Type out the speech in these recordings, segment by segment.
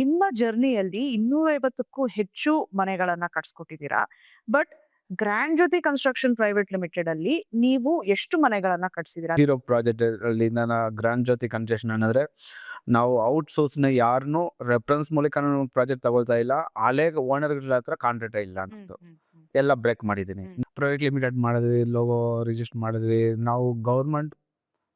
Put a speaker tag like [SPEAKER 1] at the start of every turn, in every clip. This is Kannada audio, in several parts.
[SPEAKER 1] ನಿಮ್ಮ ಜರ್ನಿಯಲ್ಲಿ ಇನ್ನೂರೈವತ್ತಕ್ಕೂ ಹೆಚ್ಚು ಮನೆಗಳನ್ನ ಕಟ್ಸ್ಕೊಟ್ಟಿದ್ದೀರಾ? But grand Jyothi construction private limited ಅಲ್ಲಿ ನೀವು ಎಷ್ಟು ಮನೆಗಳನ್ನ ಕಟ್ಸಿದೀರಾ
[SPEAKER 2] ಜೀರೋ ಪ್ರಾಜೆಕ್ಟ್ ಅಲ್ಲಿ ನಾನು ಗ್ರ್ಯಾಂಡ್ ಜ್ಯೋತಿ ಕನ್ಸ್ಟ್ರಕ್ಷನ್ ಅಂದ್ರೆ ನಾವು ಔಟ್ ಸೋರ್ಸ್ನ ಯಾರನ್ನು ರೆಫರೆನ್ಸ್ ಮೂಲಕ ಪ್ರಾಜೆಕ್ಟ್ ತಗೊಳ್ತಾ ಇಲ್ಲ. ಹಳೆ ಓನರ್ ಹತ್ರ ಕಾಂಟ್ರಾಕ್ಟ್ ಇಲ್ಲ ಅಂತ. ಎಲ್ಲ ಬ್ರೇಕ್ ಮಾಡಿದ್ದೀನಿ. ಪ್ರೈವೇಟ್ ಲಿಮಿಟೆಡ್ ಮಾಡಿದ್ವಿ ಲೋಗೋ ರಿಜಿಸ್ಟರ್ ಮಾಡಿದ್ವಿ. ನಾವು ಗೌರ್ಮೆಂಟ್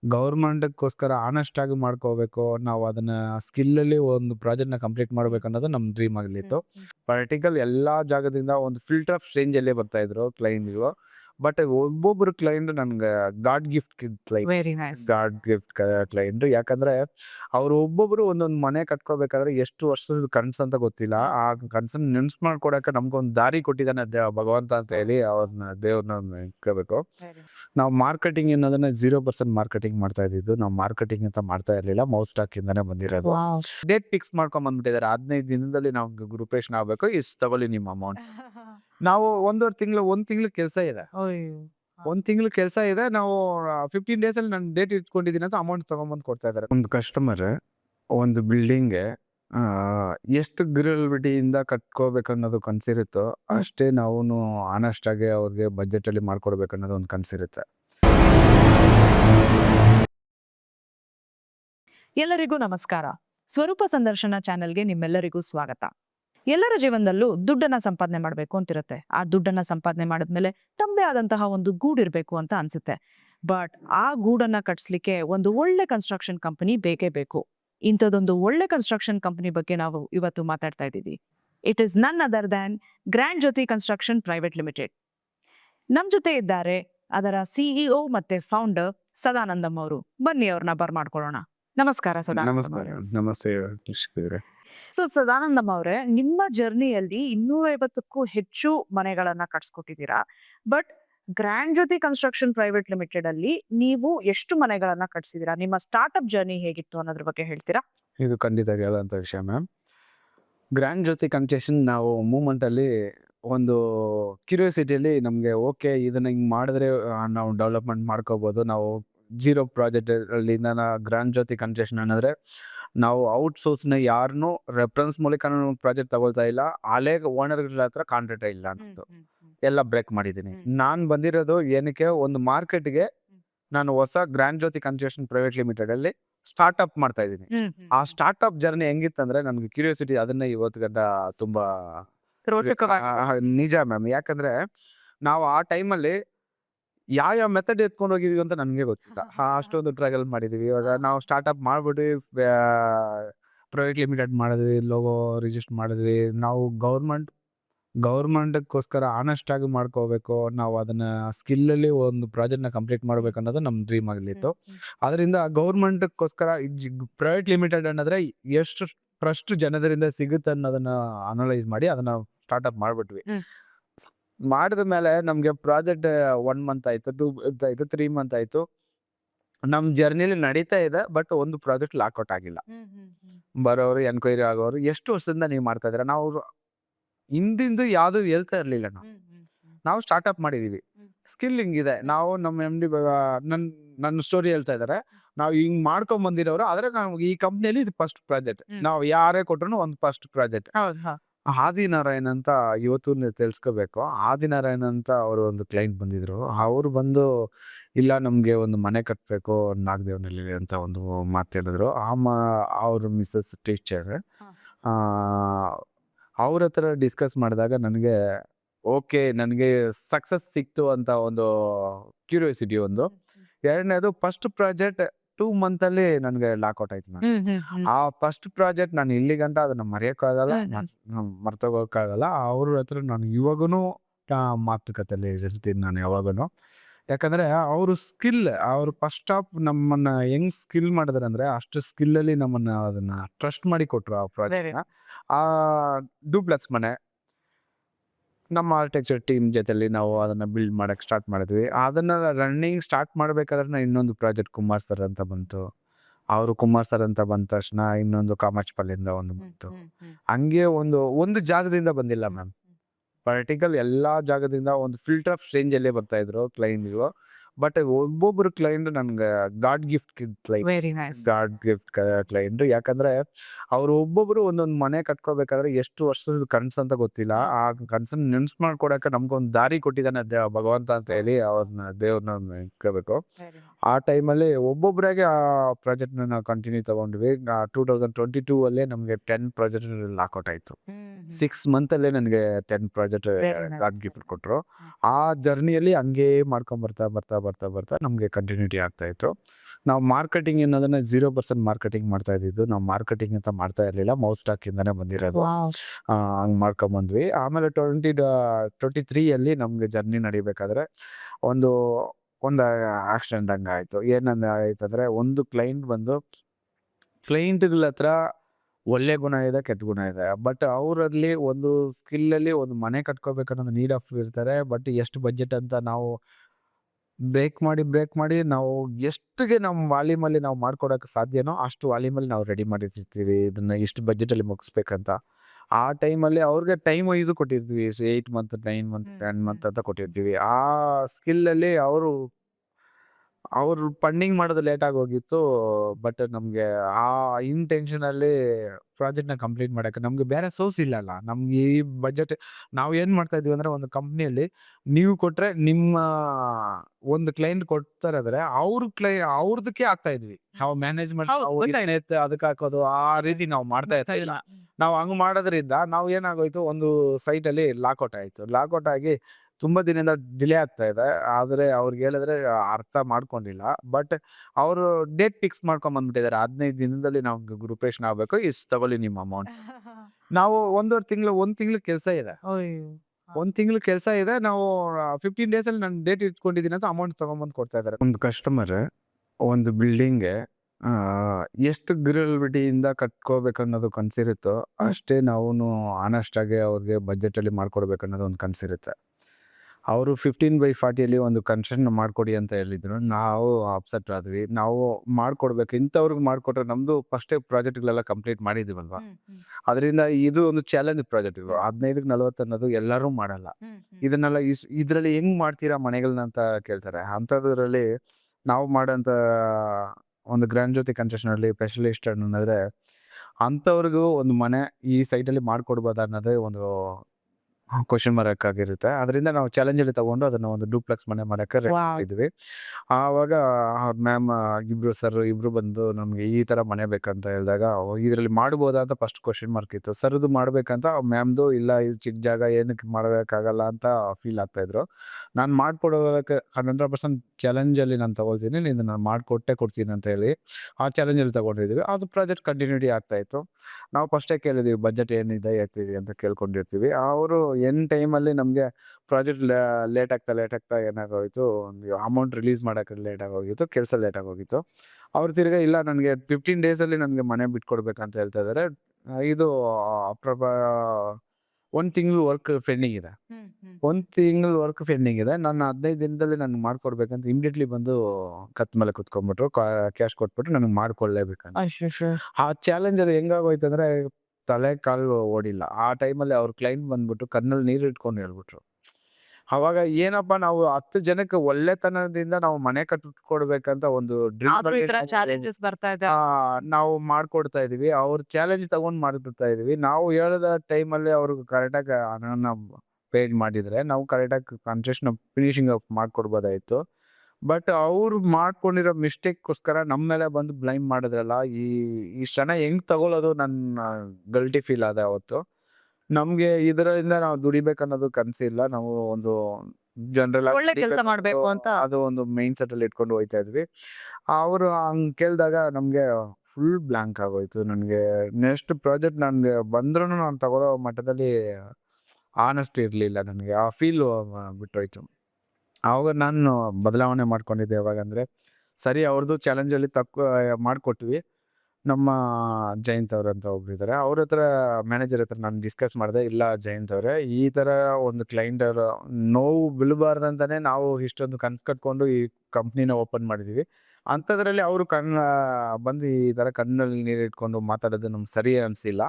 [SPEAKER 2] ಗೌರ್ಮೆಂಟ್ಗೋಸ್ಕರ ಆನೆಸ್ಟ್ ಆಗಿ ಮಾಡ್ಕೋಬೇಕು ನಾವು ಅದನ್ನ ಸ್ಕಿಲ್ ಅಲ್ಲಿ ಒಂದು ಪ್ರಾಜೆಕ್ಟ್ನ ಕಂಪ್ಲೀಟ್ ಮಾಡ್ಬೇಕು ಅನ್ನೋದು ನಮ್ ಡ್ರೀಮ್ ಆಗ್ಲಿತ್ತು. ಪರ್ಟಿಕಲ್ ಎಲ್ಲಾ ಜಾಗದಿಂದ ಒಂದು ಫಿಲ್ಟರ್ ಆಫ್ ರೇಂಜ್ ಅಲ್ಲೇ ಬರ್ತಾ ಇದ್ರು ಕ್ಲೈಂಟ್ಗಳು ಬಟ್ ಒಬ್ಬೊಬ್ರು ಕ್ಲೈಂಟ್ ನನ್ಗೆ god gift client
[SPEAKER 1] very nice
[SPEAKER 2] god gift client ಯಾಕಂದ್ರೆ ಅವ್ರು ಒಬ್ಬೊಬ್ರು ಒಂದೊಂದು ಮನೆ ಕಟ್ಕೋಬೇಕಾದ್ರೆ ಎಷ್ಟು ವರ್ಷದ ಕನ್ಸ್ ಅಂತ ಗೊತ್ತಿಲ್ಲ. ಆ ಕನ್ಸನ್ ನೆನ್ಸ್ ಮಾಡ್ಕೊಡಕ್ಕೆ ನಮ್ಗೊಂದು ದಾರಿ ಕೊಟ್ಟಿದ್ದಾನೆ ಭಗವಂತ ಅಂತ ಹೇಳಿ ಅವ್ರನ್ನ ದೇವ್ರನ್ನ ಇಟ್ಕೋಬೇಕು ನಾವು ಮಾರ್ಕೆಟಿಂಗ್ ಅನ್ನೋದನ್ನ ಜೀರೋ ಪರ್ಸೆಂಟ್ ಮಾರ್ಕೆಟಿಂಗ್ ಮಾಡ್ತಾ ಇದ್ದಿದ್ದು. ನಾವು ಮಾರ್ಕೆಟಿಂಗ್ ಅಂತ ಮಾಡ್ತಾ ಇರ್ಲಿಲ್ಲ. ಮೌತ್ ಸ್ಟಾಕ್ ಇಂದಾನೆ ಬಂದಿರೋದು. ಡೇಟ್ ಫಿಕ್ಸ್ ಮಾಡ್ಕೊಂಡ್ ಬಂದ್ಬಿಟ್ಟಿದ್ದಾರೆ. ಹದಿನೈದು ದಿನದಲ್ಲಿ ನಾವು ಗ್ರೂಪೇಶನ್ ಆಗ್ಬೇಕು. ಇಷ್ಟು ತಗೊಳ್ಳಿ ನಿಮ್ಮ ಅಮೌಂಟ್ ನಾವು ಒಂದೂವರೆ ತಿಂಗಳು ಒಂದ್ ತಿಂಗಳು ಕೆಲಸ ಇದೆ. ಒಂದ್ ತಿಂಗಳು ಕೆಲಸ ಇದೆ. ನಾವು ಫಿಫ್ಟೀನ್ ಡೇಸ್ ಅಲ್ಲಿ ನಾನು ಡೇಟ್ ಇಟ್ಕೊಂಡಿದ್ದೀನಿ ಅಂತ ಅಮೌಂಟ್ ತಗೊಂಬಂದು ಕೊಡ್ತಾ ಇದ್ದಾರೆ. ಒಂದು ಕಸ್ಟಮರ್ ಒಂದು ಬಿಲ್ಡಿಂಗ್ ಎಷ್ಟು ಗ್ರಿಲ್ಬಿಟಿಯಿಂದ ಕಟ್ಕೋಬೇಕು ಅನ್ನೋದು ಕನ್ಸಿರುತ್ತೋ ಅಷ್ಟೇ ನಾವು ಆನೆಸ್ಟ್ ಆಗಿ ಅವ್ರಿಗೆ ಬಜೆಟ್ ಅಲ್ಲಿ ಮಾಡ್ಕೊಡ್ಬೇಕು ಅನ್ನೋದು ಒಂದು ಕನ್ಸಿರುತ್ತೆ.
[SPEAKER 1] ಎಲ್ಲರಿಗೂ ನಮಸ್ಕಾರ. ಸ್ವರೂಪ ಸಂದರ್ಶನ ಚಾನೆಲ್ಗೆ ನಿಮ್ಮೆಲ್ಲರಿಗೂ ಸ್ವಾಗತ. ಎಲ್ಲರ ಜೀವನದಲ್ಲೂ ದುಡ್ಡನ್ನ ಸಂಪಾದನೆ ಮಾಡ್ಬೇಕು ಅಂತಿರುತ್ತೆ. ಆ ದುಡ್ಡನ್ನ ಸಂಪಾದನೆ ಮಾಡಿದ್ಮೇಲೆ ತಮ್ಮದೇ ಆದಂತಹ ಒಂದು ಗೂಡಿರ್ಬೇಕು ಅಂತ ಅನ್ಸುತ್ತೆ. ಬಟ್ ಆ ಗೂಡನ್ನ ಕಟ್ಸ್ಲಿಕ್ಕೆ ಒಂದು ಒಳ್ಳೆ ಕನ್ಸ್ಟ್ರಕ್ಷನ್ ಕಂಪನಿ ಬೇಕೇ ಬೇಕು. ಇಂಥದ್ದೊಂದು ಒಳ್ಳೆ ಕನ್ಸ್ಟ್ರಕ್ಷನ್ ಕಂಪನಿ ಬಗ್ಗೆ ನಾವು ಇವತ್ತು ಮಾತಾಡ್ತಾ ಇದ್ದೀವಿ. It is none other than grand Jyothi construction private limited ನಮ್ ಜೊತೆ ಇದ್ದಾರೆ ಅದರ ಸಿಇಒ ಮತ್ತೆ ಫೌಂಡರ್ ಸದಾನಂದಂ ಅವರು. ಬನ್ನಿ ಅವ್ರನ್ನ ನಮಸ್ಕಾರ ಸದಾನಂದಂ
[SPEAKER 2] ನಮಸ್ಕಾರ.
[SPEAKER 1] ಸದಾ
[SPEAKER 2] ನಮಸ್ತೆ ಕೃಷ್ಣ
[SPEAKER 1] ಸೊ ಸದಾನಂದಂ ಅವರೇ, ನಿಮ್ಮ ಜರ್ನಿಯಲ್ಲಿ ಇನ್ನೂರೈವತ್ತಕ್ಕೂ ಹೆಚ್ಚು ಮನೆಗಳನ್ನ ಕಟ್ಸ್ಕೊಟ್ಟಿದ್ದೀರಾ? But grand Jyothi construction private limited ಅಲ್ಲಿ ನೀವು ಎಷ್ಟು ಮನೆಗಳನ್ನ ಕಟ್ಸಿದೀರಾ ನಿಮ್ಮ ಸ್ಟಾರ್ಟ್ಅಪ್ ಜರ್ನಿ ಹೇಗಿತ್ತು ಅನ್ನೋದ್ರ ಬಗ್ಗೆ ಹೇಳ್ತೀರಾ?
[SPEAKER 2] ಇದು ಖಂಡಿತ ಹೇಳೋಂಥ ವಿಷಯ, ಮ್ಯಾಮ್. ಗ್ರ್ಯಾಂಡ್ ಜ್ಯೋತಿ ಕನ್ಸ್ಟ್ರಕ್ಷನ್ ನಾವು ಮೂಮೆಂಟ್ ಅಲ್ಲಿ ಒಂದು ಕ್ಯೂರಿಯಾಸಿಟಿಯಲ್ಲಿ ನಮಗೆ ಓಕೆ ಇದನ್ನ ಹಿಂಗೆ ಮಾಡಿದ್ರೆ ನಾವು ಡೆವಲಪ್ಮೆಂಟ್ ಮಾಡ್ಕೋಬೋದು, ನಾವು ಜೀರೋ ಪ್ರಾಜೆಕ್ಟ್ ಅಲ್ಲಿ ನಾನು ಗ್ರ್ಯಾಂಡ್ ಜ್ಯೋತಿ ಕನ್ಸೆಷನ್ ಅನ್ನಂದ್ರೆ ನಾವು ಔಟ್ ಸೋರ್ಸ್ನ ಯಾರನ್ನು ರೆಫರೆನ್ಸ್ ಮೂಲಕ ಪ್ರಾಜೆಕ್ಟ್ ತಗೊಳ್ತಾ ಇಲ್ಲ. ಹಳೆ ಓನರ್ಗಳ ಹತ್ರ ಕಾಂಟ್ರಾಕ್ಟ್ ಇಲ್ಲ ಅಂತ ಎಲ್ಲ ಬ್ರೇಕ್ ಮಾಡಿದ್ದೀನಿ. ನಾನು ಬಂದಿರೋದು ಏನಕ್ಕೆ ಒಂದು ಮಾರ್ಕೆಟ್ಗೆ ನಾನು ಹೊಸ grand Jyothi construction private limited ಅಲ್ಲಿ ಸ್ಟಾರ್ಟ್ಅಪ್ ಮಾಡ್ತಾ ಇದ್ದೀನಿ. ಆ ಸ್ಟಾರ್ಟ್ಅಪ್ ಜರ್ನಿ ಹೆಂಗಿತ್ತಂದ್ರೆ ನನ್ಗೆ ಕ್ಯೂರಿಯಾಸಿಟಿ ಅದನ್ನ ಇವತ್ತು ಗಡ್ಡ ತುಂಬಾ ನಿಜ ಮ್ಯಾಮ್ ಯಾಕಂದ್ರೆ ನಾವು ಆ ಟೈಮಲ್ಲಿ ಯಾವ ಯಾವ ಮೆಥಡ್ ಎತ್ಕೊಂಡು ಹೋಗಿದೀವಿ ಅಂತ ನನಗೆ ಗೊತ್ತಿಲ್ಲ. ಹಾ ಅಷ್ಟೊಂದು ಟ್ರಾವೆಲ್ ಮಾಡಿದೀವಿ. ಇವಾಗ ನಾವು ಸ್ಟಾರ್ಟ್ಅಪ್ ಮಾಡ್ಬಿಟ್ಟು ಪ್ರೈವೇಟ್ ಲಿಮಿಟೆಡ್ ಮಾಡಿದ್ವಿ ಲೋಗೋ ರಿಜಿಸ್ಟರ್ ಮಾಡಿದ್ವಿ. ನಾವು ಗೌರ್ಮೆಂಟ್ ಗೌರ್ಮೆಂಟ್ಗೋಸ್ಕರ ಆನೆಸ್ಟ್ ಆಗಿ ಮಾಡ್ಕೋಬೇಕು. ನಾವು ಅದನ್ನ ಸ್ಕಿಲ್ ಅಲ್ಲಿ ಒಂದು ಪ್ರಾಜೆಕ್ಟ್ನ ನ ಕಂಪ್ಲೀಟ್ ಮಾಡ್ಬೇಕು ಅನ್ನೋದು ನಮ್ಮ ಡ್ರೀಮ್ ಆಗಲಿತ್ತು ಅದರಿಂದ ಗೌರ್ಮೆಂಟ್ಗೋಸ್ಕರ ಪ್ರೈವೇಟ್ ಲಿಮಿಟೆಡ್ ಅನ್ನೋದ್ರೆ ಎಷ್ಟು ಟ್ರಸ್ಟ್ ಜನರಿಂದ ಸಿಗುತ್ತೆ ಅನ್ನೋದನ್ನ ಅನಲೈಸ್ ಮಾಡಿ ಅದನ್ನ ಸ್ಟಾರ್ಟ್ಅಪ್ ಮಾಡ್ಬಿಟ್ವಿ. ಮಾಡಿದ ಮೇಲೆ ನಮ್ಗೆ ಪ್ರಾಜೆಕ್ಟ್ ಒನ್ ಮಂತ್ ಆಯ್ತು ಟೂ ಮಂತ್ ಆಯ್ತು ತ್ರೀ ಮಂತ್ ಆಯ್ತು. ನಮ್ ಜರ್ನಿಲಿ ನಡೀತಾ ಇದೆ ಬಟ್ ಒಂದು ಪ್ರಾಜೆಕ್ಟ್ ಲಾಕ್ಔಟ್ ಆಗಿಲ್ಲ. ಬರೋರು ಎನ್ಕ್ವೈರಿ ಆಗೋರು ಎಷ್ಟು ವರ್ಷದಿಂದ ನೀವು ಮಾಡ್ತಾ ಇದ್ದೀರಾ? ನಾವು ಹಿಂದಿಂದು ಯಾವ್ದು ಹೇಳ್ತಾ ಇರ್ಲಿಲ್ಲ ನಾವು. ನಾವು ಸ್ಟಾರ್ಟ್ಅಪ್ ಮಾಡಿದೀವಿ. ಸ್ಕಿಲ್ ಹಿಂಗಿದೆ ನಾವು ನಮ್ಮ ಎಂ ಡಿ ನನ್ನ ನನ್ನ ಸ್ಟೋರಿ ಹೇಳ್ತಾ ಇದ್ದಾರೆ. ನಾವು ಹಿಂಗ್ ಮಾಡ್ಕೊಂಡ್ ಬಂದಿರೋರು ಆದ್ರೆ ನಮ್ಗೆ ಈ ಕಂಪ್ನಿಯಲ್ಲಿ ಇದು ಫಸ್ಟ್ ಪ್ರಾಜೆಕ್ಟ್ ನಾವು ಯಾರೇ ಕೊಟ್ರು ಒಂದು ಫಸ್ಟ್ ಪ್ರಾಜೆಕ್ಟ್ ಆದಿನಾರಾಯಣ್ ಅಂತ ಇವತ್ತು ತಿಳಿಸ್ಕೋಬೇಕು. ಆದಿನಾರಾಯಣ್ ಅಂತ ಅವರು ಒಂದು ಕ್ಲೈಂಟ್ ಬಂದಿದ್ರು. ಅವ್ರು ಬಂದು ಇಲ್ಲ ನಮಗೆ ಒಂದು ಮನೆ ಕಟ್ಟಬೇಕು ನಾಗದೇವನಲ್ಲಿ ಅಂತ ಒಂದು ಮಾತು ಹೇಳಿದ್ರು. ಆ ಮಾ ಅವ್ರ ಮಿಸ್ಸಸ್ ಟೀಚರ್. ಅವ್ರ ಹತ್ರ ಡಿಸ್ಕಸ್ ಮಾಡಿದಾಗ ನನಗೆ ಓಕೆ ನನಗೆ ಸಕ್ಸಸ್ ಸಿಕ್ತು ಅಂತ ಒಂದು ಕ್ಯೂರಿಯಾಸಿಟಿ ಒಂದು. ಎರಡನೇದು ಫಸ್ಟ್ ಪ್ರಾಜೆಕ್ಟ್ ಟೂ ಮಂತ್ ಅಲ್ಲಿ ನನ್ಗೆ ಲಾಕ್ಔಟ್ ಆಯ್ತು ನಾನು. ಆ ಫಸ್ಟ್ ಪ್ರಾಜೆಕ್ಟ್ ನಾನು ಇಲ್ಲಿ ಗಂಟ ಅದನ್ನ ಮರೆಯೋಕ್ಕಾಗಲ್ಲ ಮರ್ತೋಗೋಕ್ಕಾಗಲ್ಲ ಅವ್ರ ಹತ್ರ ನಾನು ಇವಾಗನು ಮಾತುಕತೆಯಲ್ಲಿ ಇರ್ತೀನಿ ನಾನು ಯಾವಾಗನು. ಯಾಕಂದ್ರೆ ಅವರು ಸ್ಕಿಲ್ ಅವ್ರು ಫಸ್ಟ್ ಆಫ್ ನಮ್ಮನ್ನ ಹೆಂಗ್ ಸ್ಕಿಲ್ ಮಾಡಿದ್ರೆ ಅಂದ್ರೆ ಅಷ್ಟು ಸ್ಕಿಲ್ ಅಲ್ಲಿ ನಮ್ಮನ್ನ ಅದನ್ನ ಟ್ರಸ್ಟ್ ಮಾಡಿ ಕೊಟ್ರು ಆ ಪ್ರಾಜೆಕ್ಟ್ ಆ ಡೂಪ್ಲೆಕ್ಸ್ ಮನೆ. ನಮ್ಮ ಆರ್ಕಿಟೆಕ್ಚರ್ ಟೀಮ್ ಜೊತೆಲಿ ನಾವು ಅದನ್ನ ಬಿಲ್ಡ್ ಮಾಡೋಕ್ಕೆ ಸ್ಟಾರ್ಟ್ ಮಾಡಿದ್ವಿ. ಅದನ್ನ ರನ್ನಿಂಗ್ ಸ್ಟಾರ್ಟ್ ಮಾಡಬೇಕಾದ್ರೆ ಇನ್ನೊಂದು ಪ್ರಾಜೆಕ್ಟ್ ಕುಮಾರ್ ಸರ್ ಅಂತ ಬಂತು. ಅವರು ಕುಮಾರ್ ಸರ್ ಅಂತ ಬಂದ ತಕ್ಷಣ ಇನ್ನೊಂದು ಕಾಮಾಚ್ಪಲ್ಲಿಂದ ಒಂದು ಬಂತು. ಹಂಗೆ ಒಂದು ಒಂದು ಜಾಗದಿಂದ ಬಂದಿಲ್ಲ ಮ್ಯಾಮ್ ಪರ್ಟಿಕಲ್ ಎಲ್ಲ ಜಾಗದಿಂದ ಒಂದು ಫಿಲ್ಟರ್ ಆಫ್ ರೇಂಜ್ ಅಲ್ಲೇ ಬರ್ತಾ ಇದ್ರು ಕ್ಲೈಂಟ್ಗಳು ಬಟ್ ಒಬ್ಬೊಬ್ರು ಕ್ಲೈಂಟ್ ನನ್ಗೆ god gift
[SPEAKER 1] very nice
[SPEAKER 2] god gift client ಯಾಕಂದ್ರೆ ಅವ್ರು ಒಬ್ಬೊಬ್ರು ಒಂದೊಂದು ಮನೆ ಕಟ್ಕೋಬೇಕಾದ್ರೆ ಎಷ್ಟು ವರ್ಷದ ಕನ್ಸು ಅಂತ ಗೊತ್ತಿಲ್ಲ. ಆ ಕನ್ಸನ್ನ ನೆನ್ಸ್ ಮಾಡ್ಕೊಡಕ್ಕೆ ನಮ್ಗೊಂದು ದಾರಿ ಕೊಟ್ಟಿದ್ದಾನೆ ದೇ- ಭಗವಂತ ಅಂತ ಹೇಳಿ ಅವ್ರನ್ನ ದೇವ್ರನ್ನ ಇಟ್ಕೋಬೇಕು ಆ ಟೈಮಲ್ಲಿ ಒಬ್ಬೊಬ್ಬರಾಗೆ ಆ ಪ್ರಾಜೆಕ್ಟ್ ನಾವು ಕಂಟಿನ್ಯೂ ತಗೊಂಡ್ವಿ. ಟೂ ತೌಸಂಡ್ ಟ್ವೆಂಟಿ ಟೂ ಅಲ್ಲೇ ನಮಗೆ ಟೆನ್ ಪ್ರಾಜೆಕ್ಟ್ ಲಾಕೌಟ್ ಆಯ್ತು. ಸಿಕ್ಸ್ ಮಂತ್ ಅಲ್ಲೇ ನನಗೆ ಟೆನ್ ಪ್ರಾಜೆಕ್ಟ್. ಗಾಡ್ ಗಿಫ್ಟ್ ಕೊಟ್ಟರು ಆ ಜರ್ನಿಯಲ್ಲಿ ಹಂಗೆ ಮಾಡ್ಕೊಂಡ್ ಬರ್ತಾ ಬರ್ತಾ ಬರ್ತಾ ಬರ್ತಾ ನಮಗೆ ಕಂಟಿನ್ಯೂಟಿ ಆಗ್ತಾ ಇತ್ತು. ನಾವು ಮಾರ್ಕೆಟಿಂಗ್ ಅನ್ನೋದನ್ನ ಜೀರೋ ಪರ್ಸೆಂಟ್ ಮಾರ್ಕೆಟಿಂಗ್ ಮಾಡ್ತಾ ಇದ್ದಿದ್ದು. ನಾವು ಮಾರ್ಕೆಟಿಂಗ್ ಅಂತ ಮಾಡ್ತಾ ಇರಲಿಲ್ಲ. ಮೌತ್ ಸ್ಟಾಕ್ ಇಂದಾನೆ ಬಂದಿರೋದು. ಹಂಗ್ ಮಾಡ್ಕೊಂಡ್ ಬಂದ್ವಿ. ಆಮೇಲೆ ಟ್ವೆಂಟಿ ಟ್ವೆಂಟಿ ತ್ರೀ ಅಲ್ಲಿ ನಮ್ಗೆ ಜರ್ನಿ ನಡಿಬೇಕಾದ್ರೆ ಒಂದು ಒಂದು ಆಕ್ಸಿಡೆಂಟ್ ಹಂಗಾಯ್ತು ಏನಂದ್ರೆ ಏನಂದ ಆಯ್ತಂದ್ರೆ ಒಂದು ಕ್ಲೈಂಟ್ ಬಂದು ಕ್ಲೈಂಟ್ಗಳ ಹತ್ರ ಒಳ್ಳೆ ಗುಣ ಇದೆ ಕೆಟ್ಟ ಗುಣ ಇದೆ. ಬಟ್ ಅವರಲ್ಲಿ ಒಂದು ಸ್ಕಿಲ್ ಅಲ್ಲಿ ಒಂದು ಮನೆ ಕಟ್ಕೋಬೇಕನ್ನೋದು ನೀಡ್ ಆಫ್ ಇರ್ತಾರೆ. ಬಟ್ ಎಷ್ಟು ಬಜೆಟ್ ಅಂತ ನಾವು ಬ್ರೇಕ್ ಮಾಡಿ ಬ್ರೇಕ್ ಮಾಡಿ ನಾವು ಎಷ್ಟಿಗೆ ನಮ್ಮ ವಾಲ್ಯೂಮಲ್ಲಿ ನಾವು ಮಾಡ್ಕೊಡೋಕೆ ಸಾಧ್ಯನೋ ಅಷ್ಟು ವಾಲ್ಯೂಮಲ್ಲಿ ನಾವು ರೆಡಿ ಮಾಡಿರ್ತೀವಿ. ಇದನ್ನು ಇಷ್ಟು ಬಜೆಟಲ್ಲಿ ಮುಗಿಸ್ಬೇಕಂತ. ಆ ಟೈಮಲ್ಲಿ ಅವ್ರಿಗೆ ಟೈಮ್ ವೈಸು ಕೊಟ್ಟಿರ್ತೀವಿ. Eight month nine month ten month ಅಂತ ಕೊಟ್ಟಿರ್ತೀವಿ. ಆ ಸ್ಕಿಲ್ಲಲ್ಲಿ ಅವರು ಅವ್ರು ಫಂಡಿಂಗ್ ಮಾಡೋದು ಲೇಟ್ ಆಗಿ ಹೋಗಿತ್ತು ಬಟ್ ನಮಗೆ ಆ ಇಂಟೆನ್ಷನ್ ಅಲ್ಲಿ ಪ್ರಾಜೆಕ್ಟ್ನ ಕಂಪ್ಲೀಟ್ ಮಾಡಕ್ಕೆ ನಮ್ಗೆ ಬೇರೆ ಸೋರ್ಸ್ ಇಲ್ಲಲ್ಲ. ನಮ್ಗೆ ಈ ಬಜೆಟ್ ನಾವು ಏನ್ ಮಾಡ್ತಾ ಇದೀವಿ ಅಂದ್ರೆ ಒಂದು ಕಂಪ್ನಿಯಲ್ಲಿ ನೀವು ಕೊಟ್ರೆ ನಿಮ್ಮ ಒಂದು ಕ್ಲೈಂಟ್ ಕೊಡ್ತಾರಾದ್ರೆ ಅವ್ರ ಕ್ಲೈ ಅವ್ರದಕ್ಕೆ ಆಗ್ತಾ ಇದ್ವಿ. ನಾವು ಮ್ಯಾನೇಜ್ಮೆಂಟ್ ಅದಕ್ಕೆ ಹಾಕೋದು ಆ ರೀತಿ ನಾವು ಮಾಡ್ತಾ ಇರ್ತಿಲ್ಲ. ನಾವು ಹಂಗ್ ಮಾಡೋದ್ರಿಂದ ನಾವು ಏನಾಗೋಯ್ತು ಒಂದು ಸೈಟ್ ಅಲ್ಲಿ ಲಾಕೌಟ್ ಆಯ್ತು. ಲಾಕೌಟ್ ಆಗಿ ತುಂಬಾ ದಿನದಿಂದ ಡಿಲೇ ಆಗ್ತಾ ಇದೆ. ಆದ್ರೆ ಅವ್ರಿಗೆ ಹೇಳಿದ್ರೆ ಅರ್ಥ ಮಾಡ್ಕೊಂಡಿಲ್ಲ. ಬಟ್ ಅವರು ಡೇಟ್ ಫಿಕ್ಸ್ ಮಾಡ್ಕೊಂಡ್ ಬಂದ್ಬಿಟ್ಟಿದ್ದಾರೆ. ಹದಿನೈದು ದಿನದಲ್ಲಿ ನಾವು ಗ್ರೂಪೇಷನ್ ಆಗ್ಬೇಕು. ಇಷ್ಟು ತಗೊಳ್ಳಿ ನಿಮ್ಮ ಅಮೌಂಟ್. ನಾವು ಒಂದೂವರೆ ತಿಂಗಳು ಒಂದ್ ತಿಂಗಳು ಕೆಲಸ ಇದೆ. ಒಂದ್ ತಿಂಗಳು ಕೆಲಸ ಇದೆ. ನಾವು ಫಿಫ್ಟೀನ್ ಡೇಸ್ ಅಲ್ಲಿ ನಾನು ಡೇಟ್ ಇಟ್ಕೊಂಡಿದ್ದೀನಿ ಅಂತ ಅಮೌಂಟ್ ತಗೊಂಡ್ಬಂದು ಕೊಡ್ತಾ ಇದಾರೆ ಒಂದು ಕಸ್ಟಮರ್ ಒಂದು ಬಿಲ್ಡಿಂಗ್ ಎಷ್ಟು ಗ್ರಿಲ್ಬಿಟಿಯಿಂದ ಕಟ್ಕೋಬೇಕು ಅನ್ನೋದು ಕನ್ಸಿರುತ್ತೋ ಅಷ್ಟೇ ನಾವು ಆನೆಸ್ಟ್ ಆಗಿ ಅವ್ರಿಗೆ ಬಜೆಟ್ ಅಲ್ಲಿ ಮಾಡ್ಕೊಡ್ಬೇಕು ಅನ್ನೋದು ಒಂದು ಕನ್ಸಿರುತ್ತೆ. ಅವರು ಫಿಫ್ಟೀನ್ ಬೈ ಫಾರ್ಟಿಯಲ್ಲಿ ಒಂದು ಕನ್ಸ್ಟ್ರಕ್ಷನ್ ಮಾಡ್ಕೊಡಿ ಅಂತ ಹೇಳಿದ್ರು. ನಾವು ಅಪ್ಸೆಟ್ ಆದ್ವಿ. ನಾವು ಮಾಡ್ಕೊಡ್ಬೇಕು. ಇಂಥವ್ರಿಗೆ ಮಾಡಿಕೊಟ್ರೆ ನಮ್ದು ಫಸ್ಟೇ ಪ್ರಾಜೆಕ್ಟ್ಗಳೆಲ್ಲ ಕಂಪ್ಲೀಟ್ ಮಾಡಿದ್ದೀವಲ್ವಾ ಅದರಿಂದ ಇದು ಒಂದು ಚಾಲೆಂಜ್ ಪ್ರಾಜೆಕ್ಟ್ ಹದಿನೈದಕ್ಕೆ ನಲವತ್ತು ಅನ್ನೋದು ಎಲ್ಲರೂ ಮಾಡಲ್ಲ. ಇದನ್ನೆಲ್ಲ ಇಸ್ ಇದರಲ್ಲಿ ಹೆಂಗ್ ಮಾಡ್ತೀರಾ ಮನೆಗಳನ್ನ ಅಂತ ಕೇಳ್ತಾರೆ. ಅಂಥದ್ರಲ್ಲಿ ನಾವು ಮಾಡೋಂಥ ಒಂದು ಗ್ರ್ಯಾಂಡ್ ಜ್ಯೋತಿ ಕನ್ಸ್ಟ್ರಕ್ಷನ್ ಅಲ್ಲಿ ಸ್ಪೆಷಲಿಸ್ಟ್ ಅನ್ನೋದ್ರೆ ಅಂಥವ್ರಿಗೂ ಒಂದು ಮನೆ ಈ ಸೈಟಲ್ಲಿ ಮಾಡಿಕೊಡ್ಬೋದ ಅನ್ನೋದೇ ಒಂದು ಕ್ವಶನ್ ಮಾರ್ಕ್ ಆಗಿರುತ್ತೆ. ಅದರಿಂದ ನಾವು ಚಾಲೆಂಜ್ ಅಲ್ಲಿ ತಗೊಂಡು ಅದನ್ನ ಒಂದು ಡೂಪ್ಲೆಕ್ಸ್ ಮನೆ ಮಾಡಕ್ಕೆ. ಇದ್ವಿ ಆವಾಗ ಮ್ಯಾಮ್ ಇಬ್ರು ಸರ್ ಇಬ್ರು ಬಂದು ನಮ್ಗೆ ಈ ತರ ಮನೆ ಬೇಕಂತ ಹೇಳಿದಾಗ ಇದರಲ್ಲಿ ಮಾಡ್ಬೋದಾ ಅಂತ ಫಸ್ಟ್ ಕ್ವಶನ್ ಮಾರ್ಕ್ ಇತ್ತು ಸರ್ದು ಮಾಡ್ಬೇಕಂತ ಮ್ಯಾಮ್ದು ಇಲ್ಲ ಇದು ಚಿಕ್ಕ ಜಾಗ ಏನಕ್ಕೆ ಮಾಡಬೇಕಾಗಲ್ಲ ಅಂತ ಫೀಲ್ ಆಗ್ತಾ ಇದ್ರು. ನಾನು ಮಾಡ್ಕೊಡೋದಕ್ಕೆ ಹಂಡ್ರೆಡ್ ಪರ್ಸೆಂಟ್ ಚಾಲೆಂಜ್ ಅಲ್ಲಿ ನಾನು ತಗೊಳ್ತೀನಿ. ನೀನು ನಾನು ಮಾಡ್ಕೊಟ್ಟೆ ಕೊಡ್ತೀನಿ ಅಂತ ಹೇಳಿ ಆ ಚಾಲೆಂಜ್ ಅಲ್ಲಿ ತಗೊಂಡಿದ್ವಿ. ಅದು ಪ್ರಾಜೆಕ್ಟ್ ಕಂಟಿನ್ಯೂಟಿ ಆಗ್ತಾ ಇತ್ತು. ನಾವು ಫಸ್ಟೇ ಕೇಳಿದೀವಿ ಬಜೆಟ್ ಏನಿದೆ ಎತ್ತಿದೆ ಅಂತ ಕೇಳ್ಕೊಂಡಿರ್ತೀವಿ. ಅವರು ಎನ್ ಟೈಮಲ್ಲಿ ನಮಗೆ ಪ್ರಾಜೆಕ್ಟ್ ಲೇಟ್ ಆಗ್ತಾ ಲೇಟ್ ಆಗ್ತಾ ಏನಾಗೋಯ್ತು ಅಮೌಂಟ್ ರಿಲೀಸ್ ಮಾಡೋಕ್ಕೆ ಲೇಟ್ ಆಗೋಗಿತ್ತು ಕೆಲಸ ಲೇಟ್ ಆಗೋಗಿತ್ತು. ಅವ್ರು ತಿರ್ಗ ಇಲ್ಲ ನನಗೆ ಫಿಫ್ಟೀನ್ ಡೇಸಲ್ಲಿ ನನಗೆ ಮನೆ ಬಿಟ್ಕೊಡ್ಬೇಕಂತ ಹೇಳ್ತಾ ಇದ್ದಾರೆ ಇದು ಅಪ್ರಪ ಒಂದು ತಿಂಗಳು ವರ್ಕ್ ಫೆಂಡಿಂಗ್ ಇದೆ. ಒಂದು ತಿಂಗಳು ವರ್ಕ್ ಫೆಂಡಿಂಗ್ ಇದೆ. ನಾನು ಹದಿನೈದು ದಿನದಲ್ಲಿ ನನಗೆ ಮಾಡ್ಕೊಡ್ಬೇಕಂತ ಇಮಿಡಿಯೇಟ್ಲಿ ಬಂದು ಕತ್ ಮೇಲೆ ಕುತ್ಕೊಂಡ್ಬಿಟ್ರು. ಕ್ಯಾಶ್ ಕೊಟ್ಬಿಟ್ಟು ನನಗೆ ಮಾಡ್ಕೊಳ್ಳೇಬೇಕಂತ ಆ ಚಾಲೆಂಜ್ ಅಲ್ಲಿ ಹೆಂಗಾಗೋಯ್ತು ಅಂದ್ರೆ ತಲೆ ಕಾಲು ಓಡಿಲ್ಲ. ಆ ಟೈಮಲ್ಲಿ ಅವ್ರ ಕ್ಲೈಂಟ್ ಬಂದ್ಬಿಟ್ಟು ಕಣ್ಣಲ್ಲಿ ನೀರು ಇಟ್ಕೊಂಡು ಹೇಳ್ಬಿಟ್ರು. ಅವಾಗ ಏನಪ್ಪ ನಾವು ಹತ್ತು ಜನಕ್ಕೆ ಒಳ್ಳೆತನದಿಂದ ನಾವು ಮನೆ ಕಟ್ಟಿಕೊಡ್ಬೇಕಂತ ಒಂದು ನಾವು ಮಾಡ್ಕೊಡ್ತಾ ಇದೀವಿ ಅವ್ರ ಚಾಲೆಂಜ್ ತಗೊಂಡ್ ಮಾಡ್ಬಿಡ್ತಾ ಇದೀವಿ ನಾವು ಹೇಳದ ಟೈಮಲ್ಲಿ ಅವ್ರಿಗೆ ಕರೆಕ್ಟಾಗಿ ಹಣನ ಪೇಡ್ ಮಾಡಿದ್ರೆ ನಾವು ಕರೆಕ್ಟಾಗಿ ಕನ್ಸ್ಟ್ರಕ್ಷನ್ ಫಿನಿಶಿಂಗ್ ಮಾಡ್ಕೊಡ್ಬೋದಾಯ್ತು. ಬಟ್ ಅವ್ರು ಮಾಡ್ಕೊಂಡಿರೋ ಮಿಸ್ಟೇಕ್ಗೋಸ್ಕರ ನಮ್ಮ ಮೇಲೆ ಬಂದು ಬ್ಲೈಮ್ ಮಾಡಿದ್ರಲ್ಲ ಈ ಈ ಕ್ಷಣ ಹೆಂಗ್ ತಗೊಳ್ಳೋದು ನನ್ನ ಗಲ್ಟಿ ಫೀಲ್ ಆದ ಅವತ್ತು. ನಮ್ಗೆ ಇದರಿಂದ ನಾವು ದುಡಿಬೇಕನ್ನೋದು ಕನಸಿಲ್ಲ. ನಾವು ಒಂದು ಜನರಲ್
[SPEAKER 1] ಒಳ್ಳೆ ಕೆಲಸ ಮಾಡಬೇಕು ಅಂತ.
[SPEAKER 2] ಅದು ಒಂದು ಮೈನ್ ಸೆಟ್ ಅಲ್ಲಿ ಇಟ್ಕೊಂಡು ಹೋಯ್ತಾ ಇದ್ವಿ. ಅವರು ಹಂಗ್ ಕೇಳಿದಾಗ ನಮ್ಗೆ ಫುಲ್ ಬ್ಲಾಂಕ್ ಆಗೋಯ್ತು. ನನಗೆ ನೆಕ್ಸ್ಟ್ ಪ್ರಾಜೆಕ್ಟ್ ನನಗೆ ಬಂದ್ರೂ ನಾನು ತಗೊಳ್ಳೋ ಮಟ್ಟದಲ್ಲಿ ಆನೆಸ್ಟ್ ಇರಲಿಲ್ಲ ನನಗೆ. ಆ ಫೀಲ್ ಬಿಟ್ಟೋಯ್ತು. ಆವಾಗ ನಾನು ಬದಲಾವಣೆ ಮಾಡ್ಕೊಂಡಿದ್ದೆ ಯಾವಾಗಂದರೆ ಸರಿ ಅವ್ರದ್ದು ಚಾಲೆಂಜಲ್ಲಿ ತಕ್ಕ ಮಾಡಿಕೊಟ್ವಿ. ನಮ್ಮ ಜಯಂತ್ ಅವ್ರು ಅಂತ ಒಬ್ರು ಇದ್ದಾರೆ ಅವ್ರ ಹತ್ರ ಮ್ಯಾನೇಜರ್ ಹತ್ರ ನಾನು ಡಿಸ್ಕಸ್ ಮಾಡಿದೆ, ಇಲ್ಲ ಜಯಂತ್ ಅವರೇ, ಈ ಥರ ಒಂದು ಕ್ಲೈಂಟ್ ನೋವು ಬೀಳಬಾರ್ದಂತಾನೆ ನಾವು ಇಷ್ಟೊಂದು ಕನ್ಸು ಕಟ್ಕೊಂಡು ಈ ಕಂಪ್ನಿನ ಓಪನ್ ಮಾಡಿದ್ದೀವಿ ಅಂಥದ್ರಲ್ಲಿ ಅವರು ಕಣ್ಣ ಬಂದು ಈ ಥರ ಕಣ್ಣಲ್ಲಿ ನೀರು ಇಟ್ಕೊಂಡು ಮಾತಾಡೋದು ನಮ್ಗೆ ಸರಿ ಅನಿಸಿಲ್ಲ.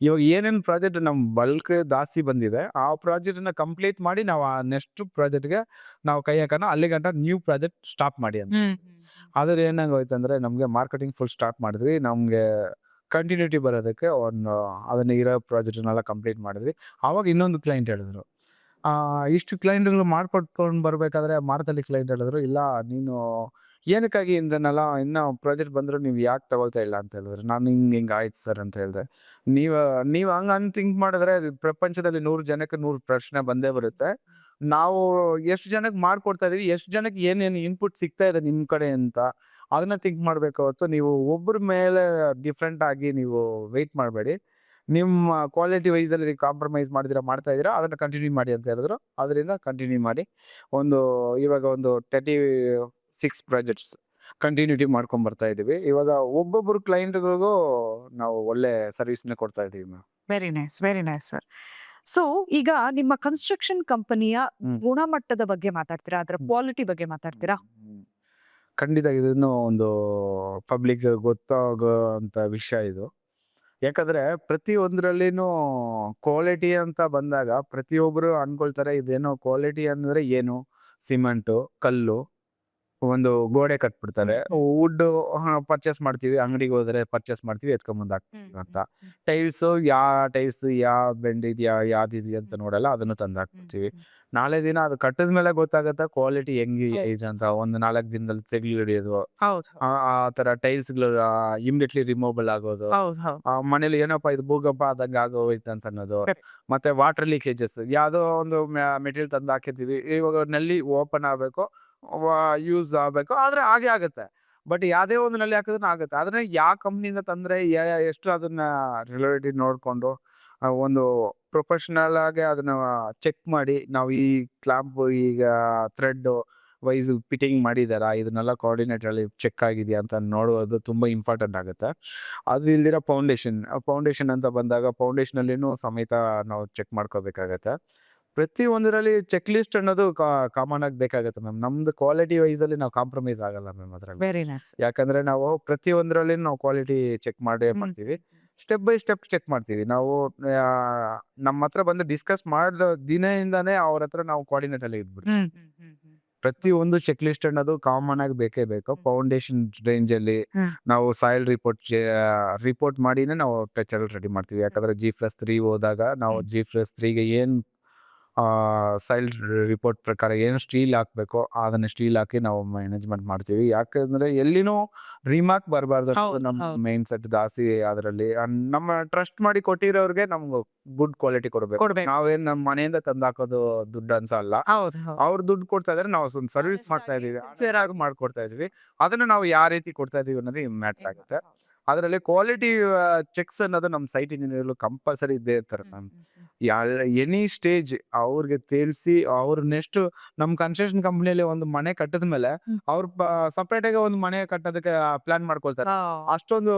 [SPEAKER 2] ಇವಾಗ ಏನೇನು ಪ್ರಾಜೆಕ್ಟ್ ನಮ್ಮ ಬಲ್ಕ್ ಜಾಸ್ತಿ ಬಂದಿದೆ ಆ ಪ್ರಾಜೆಕ್ಟನ್ನ ಕಂಪ್ಲೀಟ್ ಮಾಡಿ ನಾವು ಆ ನೆಕ್ಸ್ಟ್ ಪ್ರಾಜೆಕ್ಟ್ಗೆ ನಾವು ಕೈ ಹಾಕೋಣ ಅಲ್ಲಿ ಗಂಟ ನ್ಯೂ ಪ್ರಾಜೆಕ್ಟ್ ಸ್ಟಾಪ್ ಮಾಡಿ ಅಂತ. ಆದ್ರೆ ಏನಾಗೋಯ್ತು ಅಂದರೆ ನಮಗೆ ಮಾರ್ಕೆಟಿಂಗ್ ಫುಲ್ ಸ್ಟಾರ್ಟ್ ಮಾಡಿದ್ವಿ ನಮಗೆ ಕಂಟಿನ್ಯೂಟಿ ಬರೋದಕ್ಕೆ ಒಂದು ಅದನ್ನ ಇರೋ ಪ್ರಾಜೆಕ್ಟ್ನೆಲ್ಲ ಕಂಪ್ಲೀಟ್ ಮಾಡಿದ್ವಿ. ಆವಾಗ ಇನ್ನೊಂದು ಕ್ಲೈಂಟ್ ಹೇಳಿದ್ರು. ಆ, ಇಷ್ಟು ಕ್ಲೈಂಟ್ಗಳು ಮಾಡ್ಕೊಟ್ಕೊಂಡು ಬರಬೇಕಾದ್ರೆ ಮಾರ್ತಲ್ಲಿ ಕ್ಲೈಂಟ್ ಹೇಳಿದ್ರು ಇಲ್ಲ ನೀನು ಏನಕ್ಕಾಗಿ ಇಂದನಲ್ಲ ಇನ್ನೂ ಪ್ರಾಜೆಕ್ಟ್ ಬಂದರೂ ನೀವು ಯಾಕೆ ತಗೊಳ್ತಾ ಇಲ್ಲ ಅಂತ ಹೇಳಿದ್ರೆ, ನಾನು ಹಿಂಗೆ ಹಿಂಗೆ ಆಯ್ತು ಸರ್ ಅಂತ ಹೇಳಿದೆ. ನೀವು ನೀವು ಹಂಗೆ ಹಂಗೆ ಥಿಂಕ್ ಮಾಡಿದ್ರೆ ಪ್ರಪಂಚದಲ್ಲಿ ನೂರು ಜನಕ್ಕೆ ನೂರು ಪ್ರಶ್ನೆ ಬಂದೇ ಬರುತ್ತೆ. ನಾವು ಎಷ್ಟು ಜನಕ್ಕೆ ಮಾಡ್ಕೊಡ್ತಾ ಇದೀವಿ, ಎಷ್ಟು ಜನಕ್ಕೆ ಏನೇನು ಇನ್ಪುಟ್ ಸಿಗ್ತಾ ಇದೆ ನಿಮ್ಮ ಕಡೆ ಅಂತ ಅದನ್ನ ಥಿಂಕ್ ಮಾಡಬೇಕು ಹೊತ್ತು ನೀವು ಒಬ್ಬರ ಮೇಲೆ ಡಿಫ್ರೆಂಟ್ ಆಗಿ ನೀವು ವೆಯ್ಟ್ ಮಾಡಬೇಡಿ. ನಿಮ್ಮ ಕ್ವಾಲಿಟಿ ವೈಸಲ್ಲಿ ಕಾಂಪ್ರಮೈಸ್ ಮಾಡಿದಿರ, ಮಾಡ್ತಾ ಇದ್ದೀರಾ ಅದನ್ನು ಕಂಟಿನ್ಯೂ ಮಾಡಿ ಅಂತ ಹೇಳಿದ್ರು. ಅದರಿಂದ ಕಂಟಿನ್ಯೂ ಮಾಡಿ ಒಂದು ಇವಾಗ ಒಂದು ತರ್ಟಿ ಸಿಕ್ಸ್ ಪ್ರಾಜೆಕ್ಟ್ಸ್ ಕಂಟಿನ್ಯೂಟಿ ಮಾಡ್ಕೊಂಡ್ ಬರ್ತಾ ಇದೀವಿ. ಇವಾಗ ಒಬ್ಬೊಬ್ಬರು ಕ್ಲೈಂಟ್ಗಳಿಗೂ ನಾವು ಒಳ್ಳೆ ಸರ್ವಿಸ್ನ ಕೊಡ್ತಾ ಇದ್ದೀವಿ ma'am
[SPEAKER 1] very nice very nice sir so ಈಗ ನಿಮ್ಮ ಕನ್ಸ್ಟ್ರಕ್ಷನ್ ಕಂಪನಿಯ ಗುಣಮಟ್ಟದ ಬಗ್ಗೆ ಮಾತಾಡ್ತೀರಾ? ಅದರ. ಕ್ವಾಲಿಟಿ ಬಗ್ಗೆ ಮಾತಾಡ್ತೀರಾ?
[SPEAKER 2] ಖಂಡಿತ ಇದನ್ನು ಒಂದು ಪಬ್ಲಿಕ್ ಗೊತ್ತಾಗೋ ಅಂತ ವಿಷಯ ಇದು. ಯಾಕಂದ್ರೆ ಪ್ರತಿ ಒಂದ್ರಲ್ಲಿನೂ ಕ್ವಾಲಿಟಿ ಅಂತ ಬಂದಾಗ ಪ್ರತಿಯೊಬ್ಬರು ಅನ್ಕೊಳ್ತಾರೆ ಇದೇನೋ ಕ್ವಾಲಿಟಿ ಅಂದ್ರೆ ಏನು? ಸಿಮೆಂಟು ಕಲ್ಲು ಒಂದು ಗೋಡೆ ಕಟ್ಬಿಡ್ತಾರೆ. ವುಡ್ ಪರ್ಚೇಸ್ ಮಾಡ್ತೀವಿ ಅಂಗಡಿಗೆ ಹೋದ್ರೆ ಪರ್ಚೇಸ್ ಮಾಡ್ತೀವಿ ಎತ್ಕೊಂಡ್ ಹಾಕ್ತೀವಿ ಅಂತ. ಟೈಲ್ಸ್ ಯಾ ಟೈಲ್ಸ್ ಯಾ ಬೆಂಡ್ ಇದೆಯಾ ಯಾವ್ದಿದ್ಯಾ ಅಂತ ನೋಡಲ್ಲ ಅದನ್ನು ತಂದು ಹಾಕ್ಬಿಡ್ತೀವಿ. ನಾಳೆ ದಿನ ಅದು ಕಟ್ಟದ ಮೇಲೆ ಗೊತ್ತಾಗತ್ತೆ ಕ್ವಾಲಿಟಿ ಹೆಂಗ್. ಇದೆ ಅಂತ ಒಂದು ನಾಲ್ಕು ದಿನದಲ್ಲಿ ತೆಗ್ಲು ಹಿಡಿಯೋದು. ಆ ತರ ಟೈಲ್ಸ್ಗಳು ಇಮಿಡಿಯೇಟ್ಲಿ ರಿಮೂವಬಲ್ ಆಗೋದು. ಮನೇಲಿ ಏನಪ್ಪ ಇದು ಭೂಕಂಪ ಆದಂಗ ಆಗೋಯ್ತು ಅಂತ ಅನ್ನೋದು. ಮತ್ತೆ ವಾಟರ್ ಲೀಕೇಜಸ್ ಯಾವ್ದೋ ಒಂದು ಮೆಟೀರಿಯಲ್ ತಂದು ಹಾಕಿರ್ತೀವಿ ಇವಾಗ ನಲ್ಲಿ ಓಪನ್ ಆಗಬೇಕು ಯೂಸ್ ಆಗಬೇಕು. ಆದ್ರೆ ಹಾಗೆ ಆಗುತ್ತೆ. ಬಟ್ ಯಾವುದೇ ಒಂದು ನಲ್ಲಿ ಹಾಕಿದ್ರೆ ಆಗುತ್ತೆ. ಆದ್ರೆ ಯಾವ ಕಂಪ್ನಿಯಿಂದ ತಂದ್ರೆ ಎಷ್ಟು ಅದನ್ನ ರಿಲೇಟಿವ್ ನೋಡ್ಕೊಂಡು ಒಂದು ಪ್ರೊಫೆಷನಲ್ ಆಗಿ ಅದನ್ನ ಚೆಕ್ ಮಾಡಿ, ನಾವು ಈ ಕ್ಲಾಂಪ್ ಈಗ ಥ್ರೆಡ್ ವೈಸ್ ಫಿಟ್ಟಿಂಗ್ ಮಾಡಿದಾರಾ, ಇದನ್ನೆಲ್ಲ ಕೋಆರ್ಡಿನೇಟ್ ಅಲ್ಲಿ ಚೆಕ್ ಆಗಿದೆಯಾ ಅಂತ ನೋಡೋದು ತುಂಬಾ ಇಂಪಾರ್ಟೆಂಟ್ ಆಗುತ್ತೆ. ಅದು ಇಲ್ದಿರೋ ಫೌಂಡೇಶನ್ ಫೌಂಡೇಶನ್ ಅಂತ ಬಂದಾಗ ಫೌಂಡೇಶನ್ ಅಲ್ಲಿನೂ ಸಮೇತ ನಾವು ಚೆಕ್ ಮಾಡ್ಕೋಬೇಕಾಗತ್ತೆ. ಪ್ರತಿ ಒಂದರಲ್ಲಿ ಚೆಕ್ ಲಿಸ್ಟ್ ಅನ್ನೋದು ಕಾಮನ್ ಆಗಿ ಬೇಕಾಗುತ್ತೆ ಮ್ಯಾಮ್ ನಮ್ದು ಕ್ವಾಲಿಟಿ ವೈಸ್ ಅಲ್ಲಿ ನಾವು ಕಾಂಪ್ರಮೈಸ್ ಆಗಲ್ಲ ಮ್ಯಾಮ್ ಅದ್ರಲ್ಲಿ.
[SPEAKER 1] ವೆರಿ ನೈಸ್
[SPEAKER 2] ಯಾಕಂದ್ರೆ ನಾವು ಪ್ರತಿ ಒಂದರಲ್ಲಿ ನಾವು ಕ್ವಾಲಿಟಿ ಚೆಕ್ ಮಾಡೇ ಮಾಡ್ತೀವಿ. ಸ್ಟೆಪ್ ಬೈ ಸ್ಟೆಪ್ ಚೆಕ್ ಮಾಡ್ತೀವಿ. ನಾವು ನಮ್ಮ ಹತ್ರ ಬಂದು ಡಿಸ್ಕಸ್ ಮಾಡಿದ ದಿನದಿಂದಾನೇ ಅವ್ರ ಹತ್ರ ನಾವು ಕೋಆರ್ಡಿನೇಟ್ ಅಲ್ಲಿ ಇದ್ಬಿಡ್ತೀವಿ. ಪ್ರತಿ ಒಂದು ಚೆಕ್ ಲಿಸ್ಟ್ ಅನ್ನೋದು ಕಾಮನ್ ಆಗಿ ಬೇಕೇ ಬೇಕು. ಫೌಂಡೇಶನ್ ರೇಂಜ್ ಅಲ್ಲಿ ನಾವು ಸಾಯಿಲ್ ರಿಪೋರ್ಟ್ ರಿಪೋರ್ಟ್ ಮಾಡಿನೇ ನಾವು ಟಚ್ ರೆಡಿ ಮಾಡ್ತೀವಿ. ಯಾಕಂದ್ರೆ ಜಿ ಪ್ಲಸ್ ತ್ರೀ ಹೋದಾಗ ನಾವು. ಜಿ ಪ್ಲಸ್ ತ್ರೀಗೆ ಏನ್ ಸಾಯಿಲ್ ರಿಪೋರ್ಟ್ ಪ್ರಕಾರ ಏನು ಸ್ಟೀಲ್ ಹಾಕ್ಬೇಕು ಅದನ್ನ ಸ್ಟೀಲ್ ಹಾಕಿ ನಾವು ಮ್ಯಾನೇಜ್ಮೆಂಟ್ ಮಾಡ್ತೀವಿ. ಯಾಕಂದ್ರೆ ಎಲ್ಲಿನೂ ರಿಮಾರ್ಕ್ ಬರಬಾರ್ದು ನಮ್ಮ. ಮೈನ್ ಸೆಟ್ ಜಾಸ್ತಿ ಅದರಲ್ಲಿ. ನಮ್ಮ ಟ್ರಸ್ಟ್ ಮಾಡಿ ಕೊಟ್ಟಿರೋರಿಗೆ ನಮ್ಗೆ ಗುಡ್ ಕ್ವಾಲಿಟಿ ಕೊಡ್ಬೇಕು. ನಾವೇನ್ ನಮ್ಮ ಮನೆಯಿಂದ ತಂದು ಹಾಕೋದು ದುಡ್ಡು ಅನ್ಸಲ್ಲ. ಅವ್ರು ದುಡ್ಡು ಕೊಡ್ತಾ ಇದ್ರೆ ನಾವು ಒಂದು ಸರ್ವಿಸ್ ಮಾಡ್ತಾ ಇದೀವಿ ಸೇರಾಗಿ ಆಗಿ ಮಾಡ್ಕೊಡ್ತಾ ಇದೀವಿ ಅದನ್ನ ನಾವು ಯಾವ ರೀತಿ ಕೊಡ್ತಾ ಇದೀವಿ ಅನ್ನೋದು ಮ್ಯಾಟರ್ ಆಗುತ್ತೆ. ಅದರಲ್ಲಿ ಕ್ವಾಲಿಟಿ ಚೆಕ್ಸ್ ಅನ್ನೋದು ನಮ್ಮ ಸೈಟ್ ಇಂಜಿನಿಯರ್ ಕಂಪಲ್ಸರಿ ಇದ್ದೇ ಇರ್ತಾರೆ ಮ್ಯಾಮ್ ಎನಿ ಸ್ಟೇಜ್ ಅವ್ರಿಗೆ ತಿಳಿಸಿ ಅವ್ರ ನೆಕ್ಸ್ಟ್ ನಮ್ಮ ಕನ್ಸ್ಟ್ರಕ್ಷನ್ ಕಂಪ್ನಿಯಲ್ಲಿ ಒಂದು ಮನೆ ಕಟ್ಟಿದ ಮೇಲೆ. ಅವ್ರು ಸಪ್ರೇಟ್ ಆಗಿ ಒಂದು ಮನೆ ಕಟ್ಟೋದಕ್ಕೆ ಪ್ಲಾನ್ ಮಾಡ್ಕೊಳ್ತಾರೆ. ಅಷ್ಟೊಂದು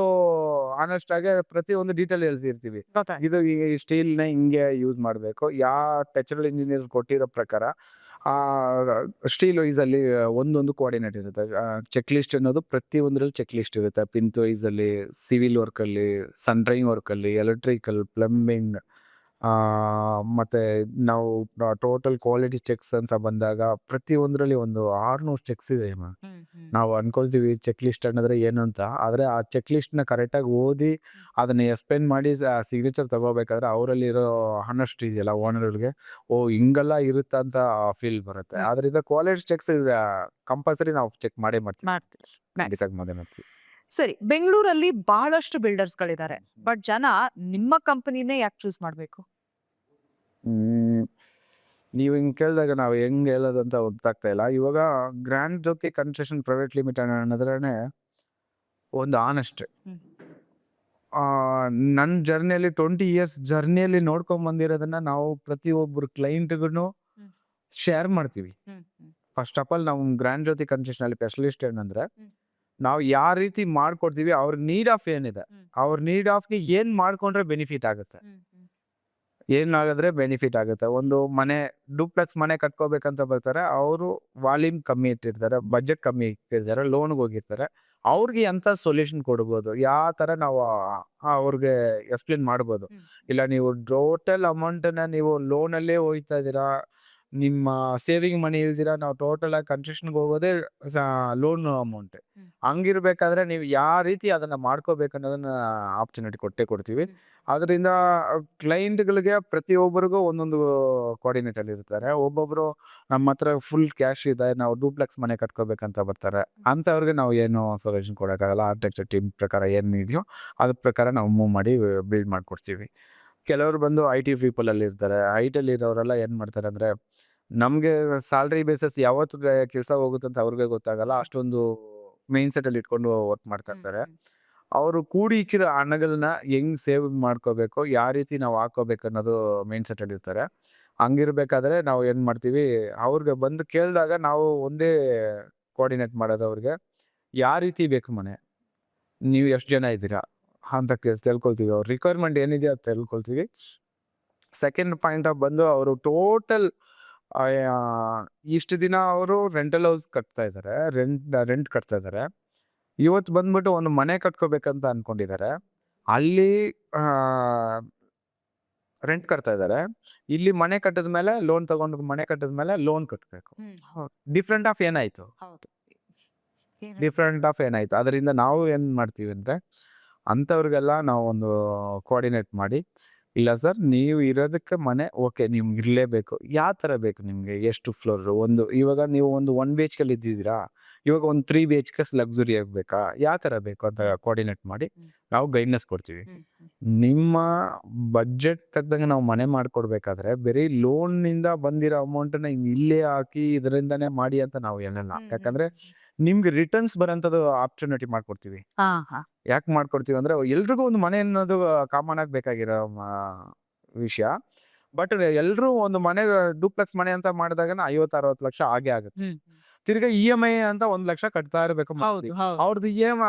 [SPEAKER 2] ಆನೆಸ್ಟ್ ಆಗಿ ಪ್ರತಿ ಒಂದು ಡೀಟೇಲ್ ಹೇಳ್ತಿರ್ತೀವಿ. ಇದು ಈ ಸ್ಟೀಲ್ನ ಹಿಂಗೆ ಯೂಸ್ ಮಾಡಬೇಕು. ಯಾವ ಟೆಚರಲ್ ಇಂಜಿನಿಯರ್ ಕೊಟ್ಟಿರೋ ಪ್ರಕಾರ ಸ್ಟೀಲ್ ವೈಸ್ ಅಲ್ಲಿ ಒಂದೊಂದು ಕೋಆರ್ಡಿನೇಟ್ ಇರುತ್ತೆ. ಚೆಕ್ ಲಿಸ್ಟ್ ಅನ್ನೋದು ಪ್ರತಿ ಒಂದರಲ್ಲಿ ಚೆಕ್ ಲಿಸ್ಟ್ ಇರುತ್ತೆ ಪಿಂತ್ ಅಲ್ಲಿ ಸಿವಿಲ್ ವರ್ಕ್ ಅಲ್ಲಿ ಸನ್ಡ್ರೈಂಗ್ ವರ್ಕ್ ಅಲ್ಲಿ ಎಲೆಕ್ಟ್ರಿಕಲ್ ಪ್ಲಂಬಿಂಗ್ ಮತ್ತೆ ನಾವು ಟೋಟಲ್ ಕ್ವಾಲಿಟಿ ಚೆಕ್ಸ್ ಅಂತ ಬಂದಾಗ ಪ್ರತಿ ಒಂದರಲ್ಲಿ ಒಂದು ಆರ್ನೂರು ಚೆಕ್ಸ್ ಇದೆ ಮ್ಯಾಮ್. ನಾವು ಅನ್ಕೊಳ್ತೀವಿ ಚೆಕ್ ಲಿಸ್ಟ್ ಅನ್ನೋದ್ರೆ ಏನು ಅಂತ. ಆದರೆ ಆ ಚೆಕ್ ಲಿಸ್ಟ್ನ ಕರೆಕ್ಟಾಗಿ ಓದಿ ಅದನ್ನ ಎಕ್ಸ್ಪ್ಲೇನ್ ಮಾಡಿ ಸಿಗ್ನೇಚರ್ ತಗೋಬೇಕಾದ್ರೆ ಅವರಲ್ಲಿರೋ ಹಣಷ್ಟು ಇದೆಯಲ್ಲ ಓನರ್ಗಳಿಗೆ ಓ ಹಿಂಗೆಲ್ಲ ಇರುತ್ತ ಅಂತ ಫೀಲ್ ಬರುತ್ತೆ.
[SPEAKER 1] ಆದ್ರಿಂದ
[SPEAKER 2] ಅದರಿಂದ ಕ್ವಾಲಿಟಿ ಚೆಕ್ಸ್ ಕಂಪಲ್ಸರಿ ನಾವು ಚೆಕ್ ಮಾಡೇ ಮಾಡ್ತೀವಿ. ಮಾಡ್ತೀವಿ. ಮಾಡೇ ಮಾಡ್ತೀವಿ.
[SPEAKER 1] ಸರಿ ಬೆಂಗಳೂರಲ್ಲಿ ಬಹಳಷ್ಟು ಬಿಲ್ಡರ್ಸ್ ಗಳಿದ್ದಾರೆ ಬಟ್ ಜನ ನಿಮ್ಮ ಕಂಪನಿನೇ ಯಾಕೆ ಚೂಸ್ ಮಾಡಬೇಕು?
[SPEAKER 2] ನೀವು ಹಿಂಗೆ ಕೇಳಿದಾಗ ನಾವು ಹೆಂಗೆ ಹೇಳೋದಂತ ಗೊತ್ತಾಗ್ತಾ ಇಲ್ಲ. ಇವಾಗ grand Jyothi construction private limited ಅನ್ನೋದ್ರೇ ಒಂದು ಆನೆಸ್ಟ್ ನನ್ನ ಜರ್ನಿಯಲ್ಲಿ ಟ್ವೆಂಟಿ ಇಯರ್ಸ್ ಜರ್ನಿಯಲ್ಲಿ ನೋಡ್ಕೊಂಡ್ ಬಂದಿರೋದನ್ನ ನಾವು ಪ್ರತಿಯೊಬ್ಬರು ಕ್ಲೈಂಟ್ಗೂ. ಶೇರ್ ಮಾಡ್ತೀವಿ. ಫಸ್ಟ್ ಆಫ್ ಆಲ್ ನಾವು ಗ್ರ್ಯಾಂಡ್ ಜ್ಯೋತಿ ಕನ್ಸ್ಟ್ರಕ್ಷನ್ ಅಲ್ಲಿ ಸ್ಪೆಷಲಿಸ್ಟ್ ಏನಂದ್ರೆ. ನಾವು ಯಾವ ರೀತಿ ಮಾಡ್ಕೊಡ್ತೀವಿ ಅವ್ರ ನೀಡ್ ಆಫ್ ಏನಿದೆ. ಅವ್ರ ನೀಡ್ ಆಫ್ಗೆ ಏನ್ ಮಾಡ್ಕೊಂಡ್ರೆ ಬೆನಿಫಿಟ್ ಆಗುತ್ತೆ? ಏನಾಗಿದ್ರೆ ಬೆನಿಫಿಟ್ ಆಗುತ್ತೆ? ಒಂದು ಮನೆ ಡೂಪ್ಲೆಕ್ಸ್ ಮನೆ ಕಟ್ಕೋಬೇಕಂತ ಬರ್ತಾರೆ ಅವರು ವಾಲ್ಯೂಮ್ ಕಮ್ಮಿ ಇಟ್ಟಿರ್ತಾರೆ ಬಜೆಟ್ ಕಮ್ಮಿ ಇಟ್ಟಿರ್ತಾರೆ ಲೋನ್ಗೆ ಹೋಗಿರ್ತಾರೆ ಅವ್ರಿಗೆ ಎಂಥ ಸೊಲ್ಯೂಷನ್ ಕೊಡ್ಬೋದು? ಯಾವ ತರ ನಾವು ಅವ್ರಿಗೆ ಎಕ್ಸ್ಪ್ಲೇನ್ ಮಾಡ್ಬೋದು? ಇಲ್ಲ ನೀವು ಟೋಟಲ್ ಅಮೌಂಟನ್ನ ನೀವು ಲೋನಲ್ಲೇ ಹೋಯ್ತಾ ಇದ್ದೀರಾ ನಿಮ್ಮ ಸೇವಿಂಗ್ ಮನಿ ಇಲ್ದಿರಾ ನಾವು ಟೋಟಲ್ ಆಗಿ ಕನ್ಸ್ಟ್ರಕ್ಷನ್ಗೆ ಹೋಗೋದೇ ಲೋನ್ ಅಮೌಂಟ್. ಹಂಗಿರ್ಬೇಕಾದ್ರೆ ನೀವು ಯಾವ ರೀತಿ ಅದನ್ನ ಮಾಡ್ಕೋಬೇಕು ಅನ್ನೋದನ್ನ ಆಪರ್ಚುನಿಟಿ ಕೊಟ್ಟೆ ಕೊಡ್ತೀವಿ. ಅದರಿಂದ ಕ್ಲೈಂಟ್ಗಳಿಗೆ ಪ್ರತಿಯೊಬ್ಬರಿಗೂ ಒಂದೊಂದು ಕೋಆರ್ಡಿನೇಟರ್ ಇರ್ತಾರೆ. ಒಬ್ಬೊಬ್ರು ನಮ್ಮ ಹತ್ರ ಫುಲ್ ಕ್ಯಾಶ್ ಇದೆ ನಾವು ಡೂಪ್ಲೆಕ್ಸ್ ಮನೆ ಕಟ್ಕೋಬೇಕಂತ ಬರ್ತಾರೆ. ಅಂಥವ್ರಿಗೆ ನಾವು ಏನು ಸೊಲ್ಯೂಷನ್ ಕೊಡೋಕ್ಕಾಗಲ್ಲ. ಆರ್ಕಿಟೆಕ್ಚರ್ ಟೀಮ್ ಪ್ರಕಾರ ಏನು ಇದೆಯೋ ಅದ್ರ ಪ್ರಕಾರ ನಾವು ಮೂವ್ ಮಾಡಿ ಬಿಲ್ಡ್ ಮಾಡ್ಕೊಡ್ತೀವಿ. ಕೆಲವರು ಬಂದು ಐ ಟಿ ಪೀಪಲಲ್ಲಿ ಇರ್ತಾರೆ. ಐ ಟಿಯಲ್ಲಿ ಇರೋರೆಲ್ಲ ಏನು ಮಾಡ್ತಾರೆ ಅಂದರೆ ನಮಗೆ ಸ್ಯಾಲ್ರಿ ಬೇಸಸ್ ಯಾವತ್ತು ಕೆಲಸ ಹೋಗುತ್ತೆ ಅಂತ ಅವ್ರಿಗೆ ಗೊತ್ತಾಗಲ್ಲ. ಅಷ್ಟೊಂದು ಮೈನ್ ಸೆಟಲ್ಲಿ ಇಟ್ಕೊಂಡು ವರ್ಕ್ ಮಾಡ್ತಾ ಇರ್ತಾರೆ. ಅವರು ಕೂಡಿ ಇಕ್ಕಿರೋ ಹಣಗಳನ್ನ ಹೆಂಗ್ ಸೇವ್ ಮಾಡ್ಕೋಬೇಕು ಯಾವ ರೀತಿ ನಾವು ಹಾಕೋಬೇಕು ಅನ್ನೋದು ಮೈಂಡ್ ಸೆಟ್ ಅಲ್ಲಿ ಇರ್ತಾರೆ. ಹಂಗಿರ್ಬೇಕಾದ್ರೆ ನಾವು ಏನು ಮಾಡ್ತೀವಿ ಅವ್ರಿಗೆ ಬಂದು ಕೇಳಿದಾಗ ನಾವು ಒಂದೇ ಕೋಆರ್ಡಿನೇಟ್ ಮಾಡೋದು ಅವ್ರಿಗೆ. ಯಾವ ರೀತಿ ಬೇಕು ಮನೆ? ನೀವು ಎಷ್ಟು ಜನ ಇದ್ದೀರಾ? ಅಂತ ಕೇಳ್- ತಿಳ್ಕೊಳ್ತೀವಿ. ಅವ್ರ ರಿಕ್ವೈರ್ಮೆಂಟ್ ಏನಿದೆಯೋ ಅದು ತಿಳ್ಕೊಳ್ತೀವಿ. ಸೆಕೆಂಡ್ ಪಾಯಿಂಟ್ ಆಫ್ ಬಂದು ಅವರು ಟೋಟಲ್ ಇಷ್ಟು ದಿನ ಅವರು ರೆಂಟಲ್ ಹೌಸ್ ಕಟ್ತಾ ಇದ್ದಾರೆ ರೆಂಟ್ ರೆಂಟ್ ಕಟ್ತಾ ಇದ್ದಾರೆ ಇವತ್ತು ಬಂದ್ಬಿಟ್ಟು ಒಂದು ಮನೆ ಕಟ್ಕೋಬೇಕಂತ ಅನ್ಕೊಂಡಿದ್ದಾರೆ ಅಲ್ಲಿ ರೆಂಟ್ ಕಟ್ತಾ ಇದ್ದಾರೆ ಇಲ್ಲಿ ಮನೆ ಕಟ್ಟಿದ ಮೇಲೆ ಲೋನ್ ತಗೊಂಡು ಮನೆ ಕಟ್ಟಿದ ಮೇಲೆ ಲೋನ್ ಕಟ್ಟಬೇಕು ಡಿಫ್ರೆಂಟ್ ಆಫ್ ಏನಾಯ್ತು? ಡಿಫ್ರೆಂಟ್ ಆಫ್ ಏನಾಯ್ತು? ಅದರಿಂದ ನಾವು ಏನ್ ಮಾಡ್ತೀವಿ ಅಂದ್ರೆ ಅಂಥವ್ರಿಗೆಲ್ಲ ನಾವು ಒಂದು ಕೋಆರ್ಡಿನೇಟ್ ಮಾಡಿ ಇಲ್ಲ ಸರ್ ನೀವು ಇರೋದಕ್ಕೆ ಮನೆ ಓಕೆ ನಿಮ್ಗೆ ಇರಲೇಬೇಕು ಯಾವ ಥರ ಬೇಕು ನಿಮಗೆ? ಎಷ್ಟು ಫ್ಲೋರ್? ಒಂದು ಇವಾಗ ನೀವು ಒಂದು ಒನ್ ಬಿ ಎಚ್ ಕೆಲ್ಲಿ ಇದ್ದಿದ್ದೀರಾ? ಇವಾಗ ಒಂದು three B H Ks luxury ಆಗಬೇಕಾ ಯಾವ ಥರ ಬೇಕು ಅಂತ ಕೋಆರ್ಡಿನೇಟ್ ಮಾಡಿ. ನಾವು ಗೈಡ್ನೆಸ್ ಕೊಡ್ತೀವಿ. ನಿಮ್ಮ ಬಜೆಟ್ ತಕ್ಕಂಗೆ ನಾವು ಮನೆ ಮಾಡ್ಕೊಡ್ಬೇಕಾದ್ರೆ ಬರೀ ಲೋನ್ನಿಂದ ಬಂದಿರೋ ಅಮೌಂಟನ್ನ ಇಲ್ಲೇ ಹಾಕಿ ಇದರಿಂದನೇ ಮಾಡಿ ಅಂತ ನಾವು ಹೇಳಲ್ಲ. ಯಾಕಂದ್ರೆ ನಿಮ್ಗೆ ರಿಟರ್ನ್ಸ್ ಬರೋಂಥದ್ದು ಆಪರ್ಚುನಿಟಿ ಮಾಡ್ಕೊಡ್ತೀವಿ. ಯಾಕೆ ಮಾಡ್ಕೊಡ್ತೀವಿ ಅಂದ್ರೆ ಎಲ್ರಿಗೂ ಒಂದು ಮನೆ ಅನ್ನೋದು ಕಾಮನ್ ಆಗಿ ಬೇಕಾಗಿರೋ ವಿಷಯ. ಬಟ್ ಎಲ್ಲರೂ ಒಂದು ಮನೆ ಡೂಪ್ಲೆಕ್ಸ್ ಮನೆ ಅಂತ ಮಾಡಿದಾಗ ಐವತ್ತು ಅರವತ್ತು ಲಕ್ಷ ಆಗೇ ಆಗುತ್ತೆ. ತಿರ್ಗಾ ಇ ಎಂ ಐ ಅಂತ ಒಂದ್ ಲಕ್ಷ ಕಟ್ತಾ ಇರಬೇಕು
[SPEAKER 1] ಹೌದು ಹೌದು.
[SPEAKER 2] ಅವ್ರದ್ದು ಇ ಎಂ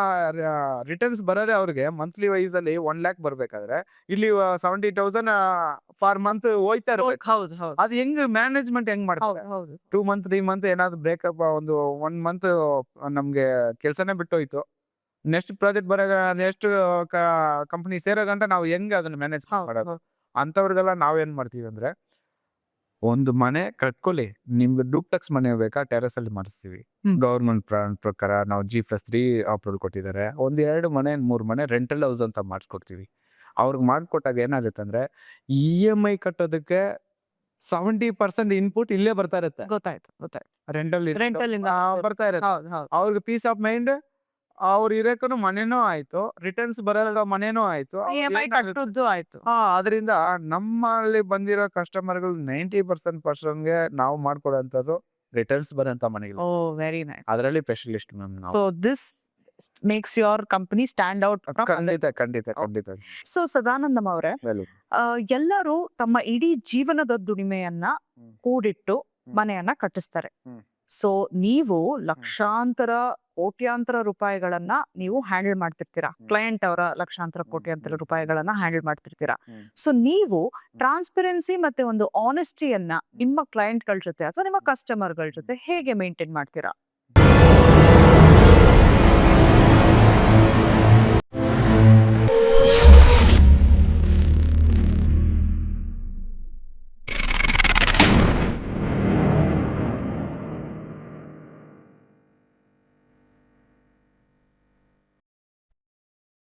[SPEAKER 2] ರಿಟರ್ನ್ಸ್ ಬರೋದೇ ಅವ್ರಿಗೆ ಮಂತ್ಲಿ ವೈಸ್ ಅಲ್ಲಿ ಒನ್ ಲ್ಯಾಕ್ ಬರ್ಬೇಕಾದ್ರೆ ಇಲ್ಲಿ ಸೆವೆಂಟಿ ತೌಸಂಡ್ ಫಾರ್ ಮಂತ್ ಹೋಯ್ತಾ ಇರ್ಬೇಕು.
[SPEAKER 1] ಹೌದು ಹೌದು.
[SPEAKER 2] ಅದು ಹೆಂಗ್ ಮ್ಯಾನೇಜ್ಮೆಂಟ್ ಹೆಂಗ್ ಮಾಡ್ತಾರೆ?
[SPEAKER 1] ಹೌದು ಹೌದು.
[SPEAKER 2] ಟೂ ಮಂತ್ ತ್ರೀ ಮಂತ್ ಏನಾದ್ರು ಬ್ರೇಕಪ್ ಒಂದು ಒನ್ ಮಂತ್ ನಮ್ಗೆ ಕೆಲಸನೇ ಬಿಟ್ಟೋಯ್ತು. ನೆಕ್ಸ್ಟ್ ಪ್ರಾಜೆಕ್ಟ್ ಬರೋ ನೆಕ್ಸ್ಟ್ ಕಂಪನಿ ಸೇರೋ ಗಂಟ ನಾವು ಹೆಂಗ್ ಅದನ್ನ ಮ್ಯಾನೇಜ್
[SPEAKER 1] ಹೌದು,
[SPEAKER 2] ಮಾಡೋದು? ಅಂತವ್ರಿಗೆಲ್ಲ ನಾವೇನ್ ಮಾಡ್ತೀವಿ ಅಂದ್ರೆ ಒಂದು ಮನೆ ಕಟ್ಕೊಳ್ಳಿ. ನಿಮ್ಗೆ ಡೂಪ್ಲೆಕ್ಸ್ ಮನೆ ಬೇಕಾ? ಟೆರೆಸ್ ಅಲ್ಲಿ ಮಾಡಿಸ್ತೀವಿ. ಗೌರ್ಮೆಂಟ್ ಪ್ರಕಾರ ನಾವು ಜಿ ಪ್ಲಸ್ ತ್ರೀ ಅಪ್ರೂವಲ್ ಕೊಟ್ಟಿದ್ದಾರೆ. ಒಂದ್ ಎರಡು ಮನೆ ಮೂರು ಮನೆ ರೆಂಟಲ್ ಹೌಸ್ ಅಂತ ಮಾಡಿಸ್ಕೊಡ್ತೀವಿ. ಅವ್ರಿಗೆ ಮಾಡ್ಕೊಟ್ಟಾಗ ಏನಾಗುತ್ತೆ ಅಂದ್ರೆ ಇ ಎಂ ಐ ಕಟ್ಟೋದಕ್ಕೆ ಸೆವೆಂಟಿ ಪರ್ಸೆಂಟ್ ಇನ್ಪುಟ್ ಇಲ್ಲೇ ಬರ್ತಾ ಇರುತ್ತೆ.
[SPEAKER 1] ಗೊತ್ತಾಯ್ತು ಗೊತ್ತಾಯ್ತು.
[SPEAKER 2] ರೆಂಟಲ್
[SPEAKER 1] ರೆಂಟಲ್
[SPEAKER 2] ಬರ್ತಾ ಇರುತ್ತೆ. ಅವ್ರಿಗೆ ಪೀಸ್ ಆಫ್ ಮೈಂಡ್ ಅವ್ರು ಇರಕ್ಕೂ ಮನೆನೂ ಆಯ್ತು. ರಿಟರ್ನ್ಸ್ ಬರಲ್ಲ ಮನೆನೂ ಆಯ್ತು?
[SPEAKER 1] ಕಟ್ಟುದ್ದು ಆಯ್ತು.
[SPEAKER 2] ಹಾ ಅದರಿಂದ ನಮ್ಮಲ್ಲಿ ಬಂದಿರೋ ಕಸ್ಟಮರ್ಗಳು ನೈಂಟಿ ಪರ್ಸೆಂಟ್ ಪರ್ಸನ್ಗೆ ನಾವು ಮಾಡ್ಕೊಡೋಂಥದ್ದು ರಿಟರ್ನ್ಸ್ ಬರೋಂಥ ಮನೆಗೆ
[SPEAKER 1] ಓ ವೆರಿ ನೈಸ್
[SPEAKER 2] ಅದರಲ್ಲಿ ಸ್ಪೆಷಲಿಸ್ಟ್ ಮ್ಯಾಮ್ ನಾವು.
[SPEAKER 1] So this makes your company stand out
[SPEAKER 2] ಖಂಡಿತ ಖಂಡಿತ ಖಂಡಿತ.
[SPEAKER 1] ಸೊ ಸದಾನಂದಂ ಅವರೇ. ಎಲ್ಲರೂ ತಮ್ಮ ಇಡೀ ಜೀವನದ ದುಡಿಮೆಯನ್ನ. ಕೂಡಿಟ್ಟು ಮನೆಯನ್ನ ಕಟ್ಟಿಸ್ತಾರೆ. ಸೊ ನೀವು ಲಕ್ಷಾಂತರ ಕೋಟ್ಯಾಂತರ ರೂಪಾಯಿಗಳನ್ನ ನೀವು ಹ್ಯಾಂಡಲ್ ಮಾಡ್ತಿರ್ತೀರಾ. ಕ್ಲೈಂಟ್ ಅವರ ಲಕ್ಷಾಂತರ. ಕೋಟ್ಯಾಂತರ. ರೂಪಾಯಿಗಳನ್ನ ಹ್ಯಾಂಡಲ್ ಮಾಡ್ತಿರ್ತೀರಾ. ಸೊ ನೀವು ಟ್ರಾನ್ಸ್ಪರೆನ್ಸಿ ಮತ್ತೆ ಒಂದು ಆನೆಸ್ಟಿಯನ್ನ ನಿಮ್ಮ ಕ್ಲೈಂಟ್ಗಳ ಜೊತೆ ಅಥವಾ ನಿಮ್ಮ ಕಸ್ಟಮರ್ಗಳ ಜೊತೆ ಹೇಗೆ ಮೇಂಟೈನ್ ಮಾಡ್ತೀರಾ?